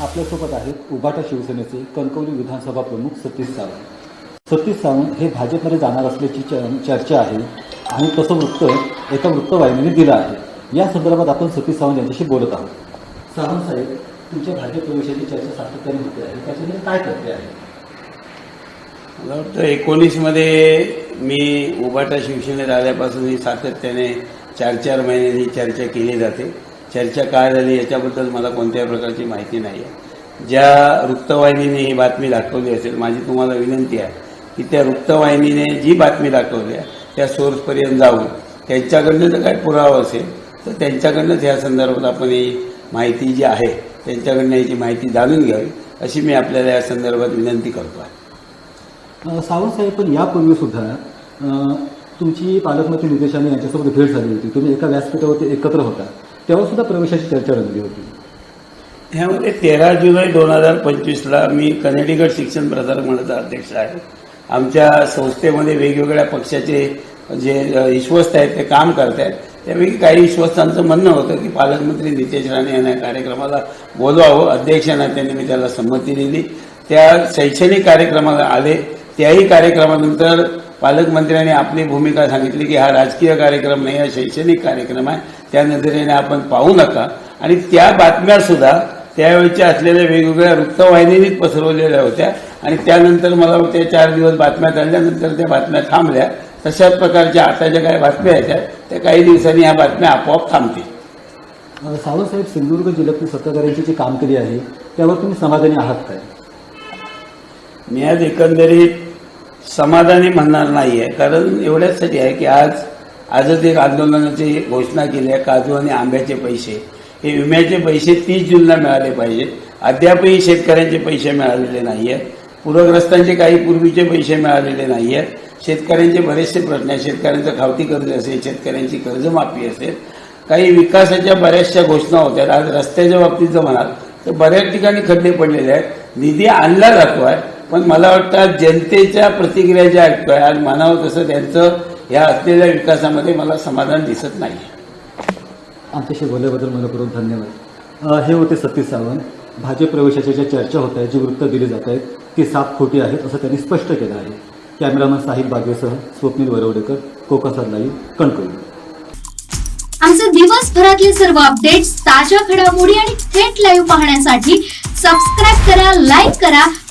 आपल्यासोबत आहेत उभाटा शिवसेनेचे कणकवली विधानसभा प्रमुख सतीश सावंत. सतीश सावंत हे भाजपमध्ये जाणार असल्याची च- चर्चा आहे आणि तसं वृत्त एका वृत्तवाहिनीने दिलं आहे. या संदर्भात आपण सतीश सावंत यांच्याशी बोलत आहोत. सावंत साहेब तुमच्या भाजप प्रवेशाची चर्चा सातत्याने होते आहे. त्याच्यामध्ये काय करते आहे? मला वाटतं एकोणीसमध्ये मी उभाटा शिवसेनेत आल्यापासून ही सातत्याने चार चार महिन्यांनी चर्चा केली जाते. चर्चा काय झाली याच्याबद्दल मला कोणत्याही प्रकारची माहिती नाही आहे ज्या वृत्तवाहिनीने ही बातमी दाखवली असेल माझी तुम्हाला विनंती आहे की त्या वृत्तवाहिनीने जी बातमी दाखवली आहे त्या सोर्सपर्यंत जाऊन त्यांच्याकडनं जर काय पुरावा असेल तर त्यांच्याकडनंच या संदर्भात आपण ही माहिती जी आहे त्यांच्याकडनं याची माहिती जाणून घ्यावी अशी मी आपल्याला या संदर्भात विनंती करतो आहे. अ, सावंत साहेब पण यापूर्वी सुद्धा तुमची पालकमंत्री निदेशाने यांच्यासोबत भेट झाली होती. तुम्ही एका व्यासपीठावरती एकत्र होता. तेव्हा सुद्धा प्रवेशाची चर्चा रंगली होती. ह्यामध्ये तेरा जुलै दोन हजार पंचवीसला मी कनेडीगड शिक्षण प्रसारक मंडळाचा अध्यक्ष आहे. आमच्या संस्थेमध्ये वेगवेगळ्या पक्षाचे जे विश्वस्त आहेत ते काम करत आहेत. त्यापैकी काही विश्वस्तांचं म्हणणं होतं की पालकमंत्री नितेश राणे यांना या कार्यक्रमाला बोलवावं. अध्यक्षांना त्यांनी मी त्याला संमती दिली. त्या शैक्षणिक कार्यक्रमाला आले. त्याही कार्यक्रमानंतर पालकमंत्र्यांनी आपली भूमिका सांगितली की हा राजकीय कार्यक्रम नाही हा शैक्षणिक कार्यक्रम आहे. त्या नजरेने आपण पाहू नका. आणि त्या बातम्या सुद्धा त्यावेळच्या असलेल्या वेगवेगळ्या वृत्तवाहिनीनीच पसरवलेल्या होत्या. आणि त्यानंतर मला वाटतं चार दिवस बातम्या चालल्यानंतर त्या बातम्या थांबल्या. तशाच प्रकारच्या आता ज्या काही बातम्या आहेत त्या काही दिवसांनी ह्या बातम्या आपोआप थांबतील. अ, सावंत साहेब सिंधुदुर्ग जिल्ह्यातील सत्ताधाऱ्यांची जी कामगिरी आहे त्यावर तुम्ही समाधानी आहात काय? मी आज एकंदरीत समाधानी म्हणणार नाही आहे कारण एवढ्याचसाठी आहे की आज आजच एक आंदोलनाची घोषणा केली आहे काजू आणि आंब्याचे पैसे. हे विम्याचे पैसे तीस जूनला मिळाले पाहिजेत अद्यापही शेतकऱ्यांचे पैसे मिळालेले नाही आहेत पूरग्रस्तांचे काही पूर्वीचे पैसे मिळालेले नाही आहेत शेतकऱ्यांचे बरेचसे प्रश्न आहेत. शेतकऱ्यांचं खावती कर्ज असेल शेतकऱ्यांची कर्जमाफी असेल काही विकासाच्या बऱ्याचशा घोषणा होत्या आज रस्त्याच्या बाबतीत जर म्हणाल तर बऱ्याच ठिकाणी खड्डे पडलेले आहेत. निधी आणला जातो आहे पण मला वाटतं आज जनतेच्या प्रतिक्रिया ज्या ऐकतोय आज म्हणावं तसं त्यांचं ह्या असलेल्या विकासामध्ये मला समाधान दिसत नाही. आमच्याशी बोलल्याबद्दल मनपूर्वक धन्यवाद. अ, हे होते सतीश सावंत. भाजप प्रवेशाच्या ज्या चर्चा होत आहेत जी वृत्त दिली जात आहेत ती साफ खोटी आहेत असं त्यांनी स्पष्ट केलं आहे. कॅमेरामन साहिल बागेसह स्वप्नील वरवडेकर कोकण लाईव्ह कणकवली. आमचे दिवसभरातले सर्व अपडेट्स ताज्या घडामोडी आणि थेट लाईव्ह पाहण्यासाठी सबस्क्राईब करा लाईक करा